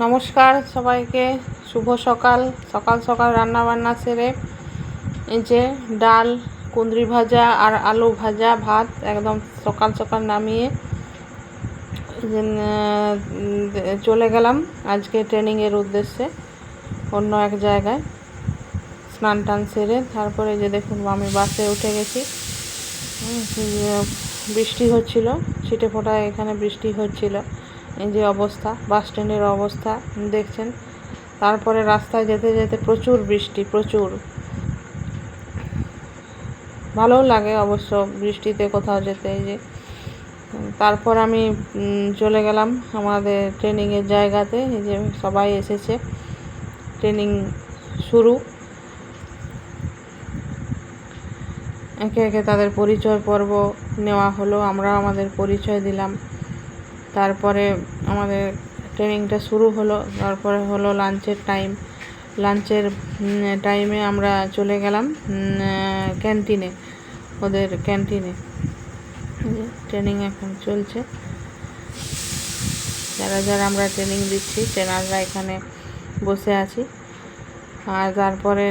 নমস্কার সবাইকে। শুভ সকাল। সকাল সকাল রান্না বান্না সেরে যে ডাল, কুঁদরি ভাজা আর আলু ভাজা, ভাত একদম সকাল সকাল নামিয়ে চলে গেলাম আজকে ট্রেনিংয়ের উদ্দেশ্যে অন্য এক জায়গায় স্নান টান সেরে। তারপরে যে দেখুন আমি বাসে উঠে গেছি। বৃষ্টি হচ্ছিল, ছিটে ফোটা এখানে বৃষ্টি হচ্ছিল। যে অবস্থা, বাস স্ট্যান্ডের অবস্থা, দেখছেন? তারপরে রাস্তায় যেতে যেতে প্রচুর বৃষ্টি, প্রচুর। ভালোও লাগে অবশ্য বৃষ্টিতে কোথাও যেতে যে। তারপর আমি চলে গেলাম আমাদের ট্রেনিংয়ের জায়গাতে যে সবাই এসেছে। ট্রেনিং শুরু। একে একে তাদের পরিচয় পর্ব নেওয়া হলো আমরা আমাদের পরিচয় দিলাম। তারপরে আমাদের ট্রেনিংটা শুরু হলো, তারপরে হলো লাঞ্চের টাইম লাঞ্চের টাইমে আমরা চলে গেলাম ক্যান্টিনে ওদের ক্যান্টিনে ট্রেনিং এখন চলছে। যারা যারা আমরা ট্রেনিং দিচ্ছি ট্রেনাররা এখানে বসে আছি। আর তারপরে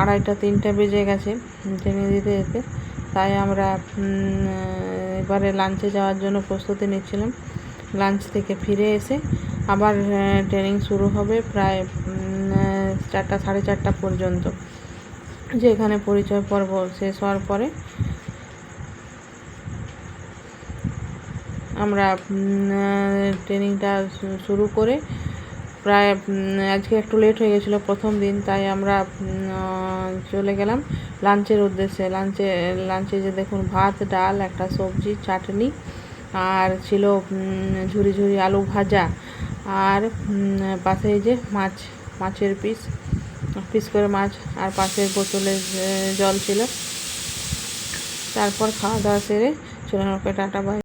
আড়াইটা, তিনটে বেজে গেছে ট্রেনিং দিতে যেতে তাই আমরা এবারে লাঞ্চে যাওয়ার জন্য প্রস্তুতি নিচ্ছিলাম। লাঞ্চ থেকে ফিরে এসে আবার ট্রেনিং শুরু হবে প্রায় চারটা, সাড়ে চারটা পর্যন্ত। যে এখানে পরিচয় পর্ব শেষ হওয়ার পরে আমরা ট্রেনিংটা শুরু করে প্রায় আজকে একটু লেট হয়ে গেছিল প্রথম দিন, তাই আমরা চলে গেলাম লাঞ্চের উদ্দেশ্যে। লাঞ্চে লাঞ্চে যে দেখুন, ভাত, ডাল, একটা সবজি, চাটনি আর ছিল ঝুরি ঝুরি আলু ভাজা আর পাশে যে মাছ, মাছের পিস পিস করে মাছ আর পাশের বোতলে জল ছিল। তারপর খাওয়া দাওয়া সেরে চলে টাটা বাই